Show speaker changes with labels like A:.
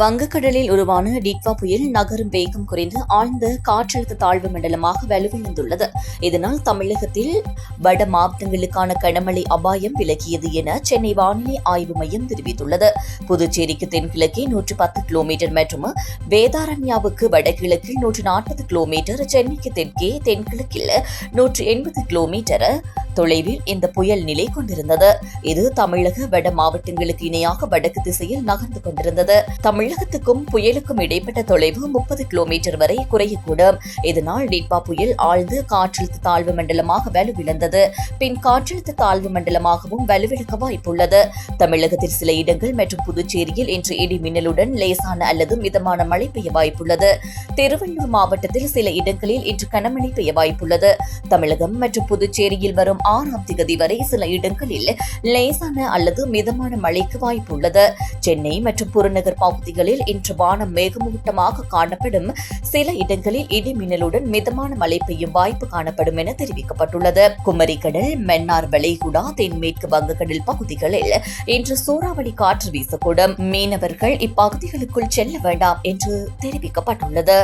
A: வங்கக்கடலில் உருவான டிட்வா புயல் நகரும் வேகம் குறைந்து ஆழ்ந்த காற்றழுத்த தாழ்வு மண்டலமாக வலுவிழந்துள்ளது இதனால் தமிழகத்தில் வட மாவட்டங்களுக்கான கனமழை அபாயம் விலகியது என சென்னை வானிலை ஆய்வு மையம் தெரிவித்துள்ளது புதுச்சேரிக்கு தென்கிழக்கே நூற்று பத்து கிலோமீட்டர் மற்றும் வேதாரண்யாவுக்கு வடகிழக்கில் நூற்று நாற்பது கிலோமீட்டர் சென்னைக்கு தெற்கே தென்கிழக்கில் நூற்று எண்பது கிலோமீட்டர் தொலைவில் இந்த புயல் நிலை கொண்டிருந்தது இது தமிழக வட மாவட்டங்களுக்கு இணையாக வடக்கு திசையில் நகர்ந்து கொண்டிருந்தது தமிழகத்துக்கும் புயலுக்கும் இடைப்பட்ட தொலைவு முப்பது கிலோமீட்டர் வரை குறையக்கூடும் இதனால் நிட்பா புயல் ஆழ்ந்து காற்றழுத்த தாழ்வு மண்டலமாக வலுவிழந்தது பின் காற்றழுத்த தாழ்வு மண்டலமாகவும் வலுவிழக்க வாய்ப்புள்ளது தமிழகத்தில் சில இடங்கள் மற்றும் புதுச்சேரியில் இன்று இடி மின்னலுடன் லேசான அல்லது மிதமான மழை பெய்ய வாய்ப்புள்ளது திருவள்ளூர் மாவட்டத்தில் சில இடங்களில் இன்று கனமழை பெய்ய வாய்ப்புள்ளது தமிழகம் மற்றும் புதுச்சேரியில் வரும் ஆறாம் தேதி வரை சில இடங்களில் லேசான அல்லது மிதமான மழைக்கு வாய்ப்புள்ளது சென்னை மற்றும் புறநகர் பகுதிகளில் இன்று வானம் மேகமூட்டமாக காணப்படும் சில இடங்களில் இடி மின்னலுடன் மிதமான மழை பெய்யும் வாய்ப்பு காணப்படும் என தெரிவிக்கப்பட்டுள்ளது குமரிக்கடல் மென்னார் வளைகுடா தென்மேற்கு வங்கக்கடல் பகுதிகளில் இன்று சூறாவளி காற்று வீசக்கூடும் மீனவர்கள் இப்பகுதிகளுக்குள் செல்ல வேண்டாம் என்று தெரிவிக்கப்பட்டுள்ளது